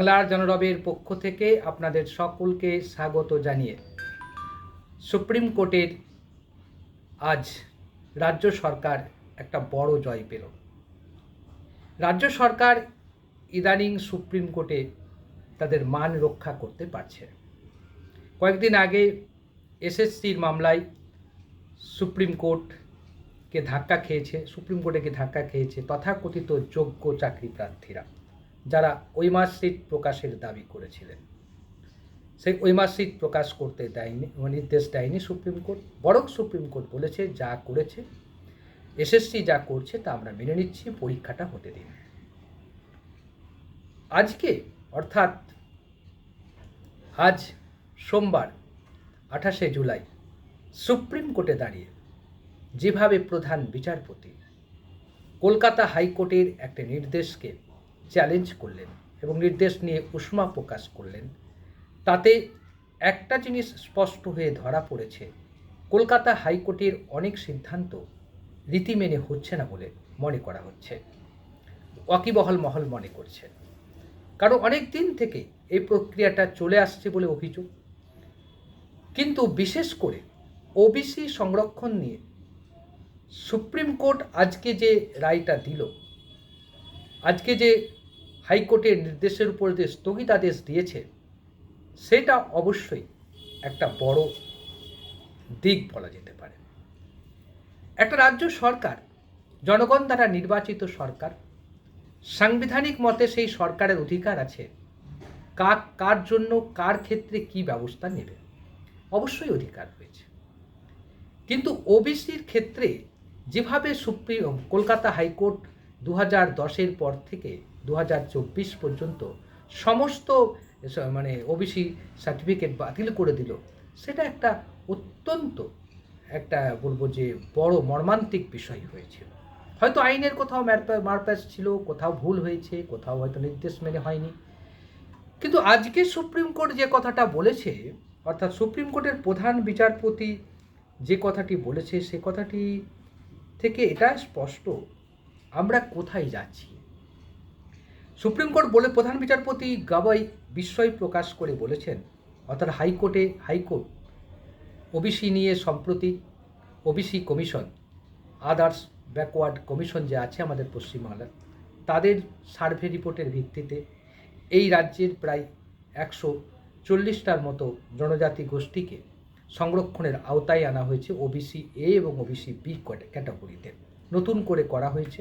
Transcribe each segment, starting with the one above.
বাংলার জনরবের পক্ষ থেকে আপনাদের সকলকে স্বাগত জানিয়ে সুপ্রিম কোর্টের আজ রাজ্য সরকার একটা বড় জয় পেল। রাজ্য সরকার ইদানিং সুপ্রিম কোর্টে তাদের মান রক্ষা করতে পারছে কয়েকদিন আগে এসএসসির মামলায় সুপ্রিম কোর্টকে ধাক্কা খেয়েছে, সুপ্রিম কোর্টে ধাক্কা খেয়েছে তথাকথিত যোগ্য চাকরি প্রার্থীরা যারা মার্কশিট প্রকাশের দাবি করেছিলেন। সেই মার্কশিট প্রকাশ করতে দেয়নি নির্দেশ দেয়নি সুপ্রিম কোর্ট, বরং সুপ্রিম কোর্ট বলেছে যা করেছে এসএসসি যা করছে তা আমরা মেনে নিচ্ছি, পরীক্ষাটা হতে দিন। আজকে, অর্থাৎ আজ সোমবার, আঠাশে জুলাই, সুপ্রিম কোর্টে দাঁড়িয়ে যেভাবে প্রধান বিচারপতি কলকাতা হাইকোর্টের একটা নির্দেশকে চ্যালেঞ্জ করলেন এবং নির্দেশ নিয়ে উষ্মা প্রকাশ করলেন। তাতে একটা জিনিস স্পষ্ট হয়ে ধরা পড়েছে, কলকাতা হাইকোর্টের অনেক সিদ্ধান্ত রীতি মেনে হচ্ছে না বলে মনে করা হচ্ছে। ওয়াকিবহল মহল মনে করছে। কারণ অনেক দিন থেকে এই প্রক্রিয়াটা চলে আসছে বলে অভিযোগ। কিন্তু বিশেষ করে ওবিসি সংরক্ষণ নিয়ে সুপ্রিম কোর্ট আজকে যে রায়টা দিল, আজকে যে হাইকোর্টের নির্দেশের উপর যে স্থগিতাদেশ দিয়েছে, সেটা অবশ্যই একটা বড় দিক বলা যেতে পারে। একটা রাজ্য সরকার, জনগণ দ্বারা নির্বাচিত সরকার, সাংবিধানিক মতে সেই সরকারের অধিকার আছে, কার কার জন্য কার ক্ষেত্রে কি ব্যবস্থা নেবে, অবশ্যই অধিকার রয়েছে। কিন্তু ওবিসির ক্ষেত্রে যেভাবে সুপ্রিম, কলকাতা হাইকোর্ট দু হাজার দশের পর থেকে দু হাজার চব্বিশ পর্যন্ত সমস্ত মানে ওবিসি সার্টিফিকেট বাতিল করে দিল। সেটা একটা অত্যন্ত একটা বলব যে বড় মর্মান্তিক বিষয় হয়েছিল। হয়তো আইনের কোথাও মারপ্যাচ ছিল, কোথাও ভুল হয়েছে, কোথাও হয়তো নির্দেশ মেনে হয়নি। কিন্তু আজকে সুপ্রিম কোর্ট যে কথাটা বলেছে, অর্থাৎ সুপ্রিম কোর্টের প্রধান বিচারপতি যে কথাটি বলেছে, সে কথাটি থেকে এটা স্পষ্ট। আমরা কোথায় যাচ্ছি? সুপ্রিম কোর্ট বলে প্রধান বিচারপতি গাবাই বিস্ময় প্রকাশ করে বলেছেন, অর্থাৎ হাইকোর্টে হাইকোর্ট, ওবিসি নিয়ে সম্প্রতি OBC commission, others backward commission যে আছে আমাদের পশ্চিমবাংলার, তাদের সার্ভে রিপোর্টের ভিত্তিতে এই রাজ্যের প্রায় একশো চল্লিশটার মতো জনজাতি গোষ্ঠীকে সংরক্ষণের আওতায় আনা হয়েছে ওবিসি এ এবং ওবিসি বি ক্যাটাগরিতে। নতুন করে করা হয়েছে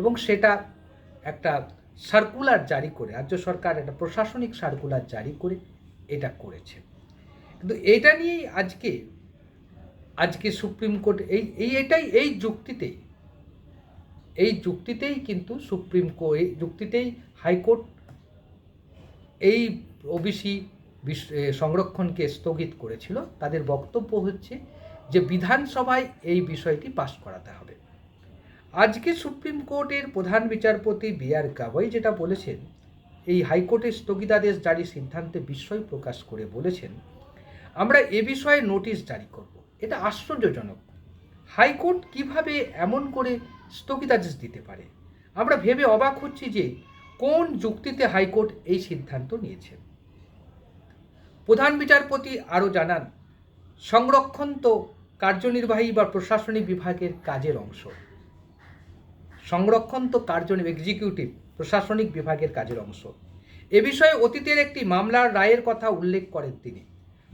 এবং সেটা একটা সার্কুলার জারি করে, রাজ্য সরকার একটা প্রশাসনিক সার্কুলার জারি করে এটা করেছে। কিন্তু এটা নিয়েই আজকে আজকে সুপ্রিম কোর্ট এই এই এটাই, এই যুক্তিতেই এই যুক্তিতেই কিন্তু সুপ্রিম কোর্ট এই যুক্তিতেই হাইকোর্ট এই ওবিসি সংরক্ষণকে স্থগিত করেছিল। তাদের বক্তব্য হচ্ছে যে বিধানসভায় এই বিষয়টি পাশ করাতে হবে। আজকে সুপ্রিম কোর্টের প্রধান বিচারপতি বি আর গাবাই যেটা বলেছেন, এই হাইকোর্টের স্থগিতাদেশ জারি সিদ্ধান্তে বিস্ময় প্রকাশ করে বলেছেন, আমরা এ বিষয়ে নোটিশ জারি করব। এটা আশ্চর্যজনক। হাইকোর্ট কীভাবে এমন করে স্থগিতাদেশ দিতে পারে? আমরা ভেবে অবাক হচ্ছি যে কোন যুক্তিতে হাইকোর্ট এই সিদ্ধান্ত নিয়েছে। প্রধান বিচারপতি আরও জানান, সংরক্ষণ তো কার্যনির্বাহী বা প্রশাসনিক বিভাগের কাজের অংশ। সংরক্ষণ তো কার্য এক্সিকিউটিভ প্রশাসনিক বিভাগের কাজের অংশ। এ বিষয়ে অতীতের একটি মামলার রায়ের কথা উল্লেখ করেন তিনি।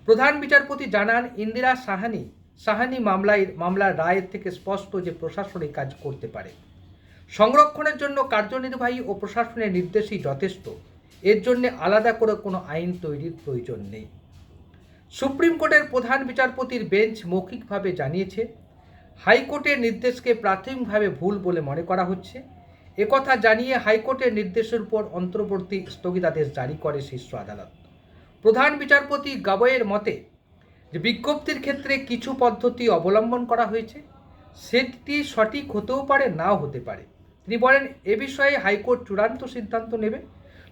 প্রধান বিচারপতি জানান, ইন্দিরা সাহানি সাহানি মামলায়, মামলার রায়ের থেকে স্পষ্ট যে প্রশাসনিক কাজ করতে পারে। সংরক্ষণের জন্য কার্যনির্বাহী ও প্রশাসনের নির্দেশই যথেষ্ট। এর জন্য আলাদা করে কোনো আইন তৈরির প্রয়োজন নেই। সুপ্রিম কোর্টের প্রধান বিচারপতির বেঞ্চ মৌখিকভাবে জানিয়েছে হাইকোর্টের নির্দেশকে প্রাথমিকভাবে ভুল বলে মনে করা হচ্ছে। একথা জানিয়ে হাইকোর্টের নির্দেশের উপর অন্তর্বর্তী স্থগিতাদেশ জারি করে শীর্ষ আদালত। প্রধান বিচারপতি গাবয়ের মতে, যে বিজ্ঞপ্তির ক্ষেত্রে কিছু পদ্ধতি অবলম্বন করা হয়েছে, সেটি সঠিক হতেও পারে, নাও হতে পারে। তিনি বলেন, এ বিষয়ে হাইকোর্ট চূড়ান্ত সিদ্ধান্ত নেবে,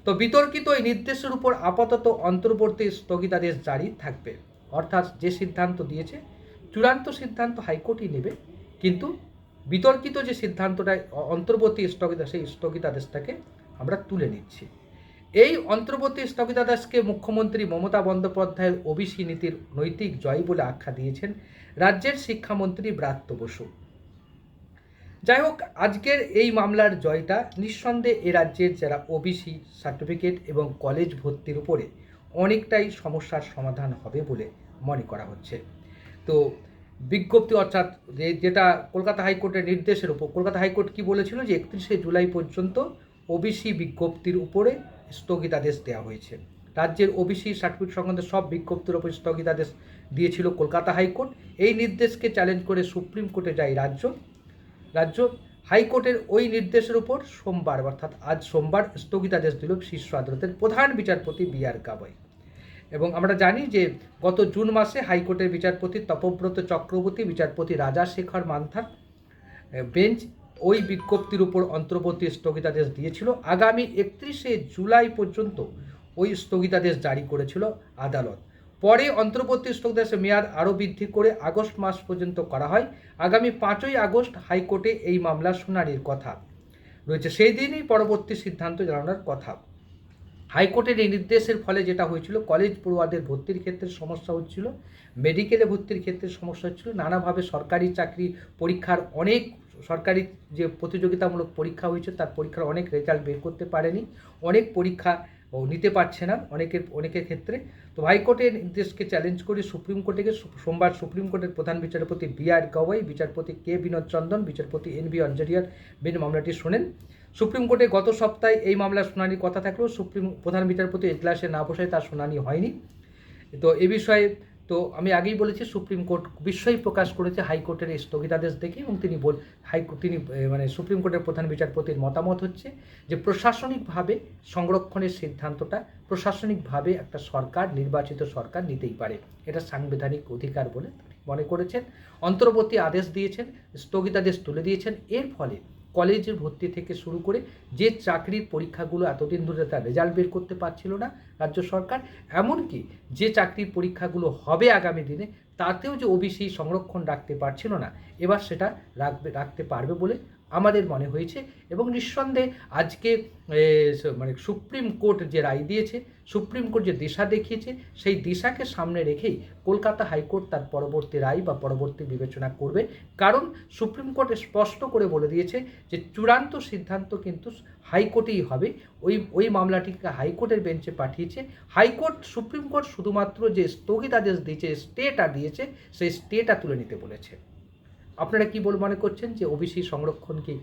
তো বিতর্কিত এই নির্দেশের উপর আপাতত অন্তর্বর্তী স্থগিতাদেশ জারি থাকবে। অর্থাৎ যে সিদ্ধান্ত দিয়েছে চূড়ান্ত সিদ্ধান্ত হাইকোর্টই নেবে, কিন্তু বিতর্কিত যে সিদ্ধান্তটা অন্তর্বর্তী স্থগিতা সেই স্থগিতাদেশটাকে আমরা তুলে নিচ্ছি। এই অন্তর্বর্তী স্থগিতাদেশকে মুখ্যমন্ত্রী মমতা বন্দ্যোপাধ্যায়ের ওবিসি নীতির নৈতিক জয় বলে আখ্যা দিয়েছেন রাজ্যের শিক্ষামন্ত্রী ব্রাত্য বসু। যাই হোক, আজকের এই মামলার জয়টা নিঃসন্দেহে এ রাজ্যের যারা ওবিসি সার্টিফিকেট এবং কলেজ ভর্তির উপরে অনেকটাই সমস্যার সমাধান হবে বলে মনে করা হচ্ছে। তো বিজ্ঞপ্তি অর্থাৎ যে যেটা কলকাতা হাইকোর্টের নির্দেশের উপর, কলকাতা হাইকোর্ট কি বলেছিল যে একত্রিশে জুলাই পর্যন্ত ওবিসি বিজ্ঞপ্তির উপরে স্থগিতাদেশ দেওয়া হয়েছে। রাজ্যের ওবিসি সার্টিফিকেট সংক্রান্ত সব বিজ্ঞপ্তির উপর স্থগিতাদেশ দিয়েছিল কলকাতা হাইকোর্ট। এই নির্দেশকে চ্যালেঞ্জ করে সুপ্রিম কোর্টে যায় রাজ্য। রাজ্য হাইকোর্টের ওই নির্দেশের উপর সোমবার, অর্থাৎ আজ সোমবার স্থগিতাদেশ দিল শীর্ষ আদালতের প্রধান বিচারপতি বি আর গাবাই। এবং আমরা জানি যে গত জুন মাসে হাইকোর্টের বিচারপতি তপব্রত চক্রবর্তী, বিচারপতি রাজা শেখর মান্থার বেঞ্চ ওই বিজ্ঞপ্তির উপর অন্তর্বর্তী স্থগিতাদেশ দিয়েছিল। আগামী একত্রিশে জুলাই পর্যন্ত ওই স্থগিতাদেশ জারি করেছিল আদালত। পরে অন্তর্বর্তী স্থগিতাদেশের মেয়াদ আরও বৃদ্ধি করে আগস্ট মাস পর্যন্ত করা হয়। আগামী পাঁচই আগস্ট হাইকোর্টে এই মামলার শুনানির কথা রয়েছে। সেই দিনই পরবর্তী সিদ্ধান্ত জানানোর কথা। হাইকোর্টের এই নির্দেশের ফলে যেটা হয়েছিল, কলেজ পড়ুয়াদের ভর্তির ক্ষেত্রে সমস্যা হচ্ছিল, মেডিকেলে ভর্তির ক্ষেত্রে সমস্যা হচ্ছিল, নানাভাবে সরকারি চাকরি পরীক্ষার অনেক, সরকারি যে প্রতিযোগিতামূলক পরীক্ষা হয়েছে তার পরীক্ষার অনেক রেজাল্ট বের করতে পারেনি, অনেক পরীক্ষা ও নিতে পারছে না অনেকের অনেকের ক্ষেত্রে। তো হাইকোর্টের নির্দেশকে চ্যালেঞ্জ করে সুপ্রিম কোর্টে সোমবার সুপ্রিম কোর্টের প্রধান বিচারপতি বি আর গওয়াই বিচারপতি কে বিনোদ চন্দন, বিচারপতি এন বি অঞ্জরিয়ার বিন মামলাটি শোনেন। সুপ্রিম কোর্টে গত সপ্তাহে এই মামলার শুনানির কথা থাকলেও সুপ্রিম, প্রধান বিচারপতি এজলাসে না বসায় তার শুনানি হয়নি। তো এ বিষয়ে তো আমি আগেই বলেছি, সুপ্রিম কোর্ট বিস্ময় প্রকাশ করেছে, হাইকোর্টের এই স্থগিতাদেশ দেখে এবং তিনি বল হাইকোর্ট তিনি মানে সুপ্রিম কোর্টের প্রধান বিচারপতির মতামত হচ্ছে যে প্রশাসনিকভাবে সংরক্ষণের সিদ্ধান্তটা প্রশাসনিকভাবে একটা সরকার, নির্বাচিত সরকার নিতেই পারে। এটা সাংবিধানিক অধিকার বলে মনে করেছেন। অন্তর্বর্তী আদেশ দিয়েছেন, স্থগিতাদেশ তুলে দিয়েছেন। এর ফলে কলেজের ভর্তি থেকে শুরু করে যে চাকরির পরীক্ষাগুলো এতদিন ধরে তার রেজাল্ট বের করতে পারছিল না রাজ্য সরকার, এমনকি যে চাকরির পরীক্ষাগুলো হবে আগামী দিনে, তাতেও যে ওবিসি সংরক্ষণ রাখতে পারছিল না, এবার সেটা রাখবে, রাখতে পারবে বলে আমাদের মনে হয়েছে এবং নিঃসন্দেহে আজকে মানে সুপ্রিম কোর্ট যে রায় দিয়েছে, সুপ্রিম কোর্ট যে দিশা দেখিয়েছে, সেই দিশাকে সামনে রেখেই কলকাতা হাইকোর্ট তার পরবর্তী রায় বা পরবর্তী বিবেচনা করবে। কারণ সুপ্রিম কোর্ট স্পষ্ট করে বলে দিয়েছে যে চূড়ান্ত সিদ্ধান্ত কিন্তু হাইকোর্টেই হবে। ওই ওই মামলাটিকে হাইকোর্টের বেঞ্চে পাঠিয়েছে। হাইকোর্ট, সুপ্রিম কোর্ট শুধুমাত্র যে স্থগিতাদেশ দিয়েছে, স্টেটা দিয়েছে, সেই স্টেটা তুলে নিতে বলেছে। আপনারা কি বল মনে করছেন যে ওবিসি সংরক্ষণ কি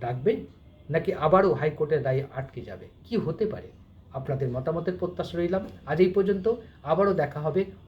রাখবে, নাকি আবারও হাইকোর্টের দায়ে আটকে যাবে? কি হতে পারে? আপনাদের মতামতের প্রত্যাশা রইলাম। আজ এই পর্যন্ত। আবারও দেখা হবে।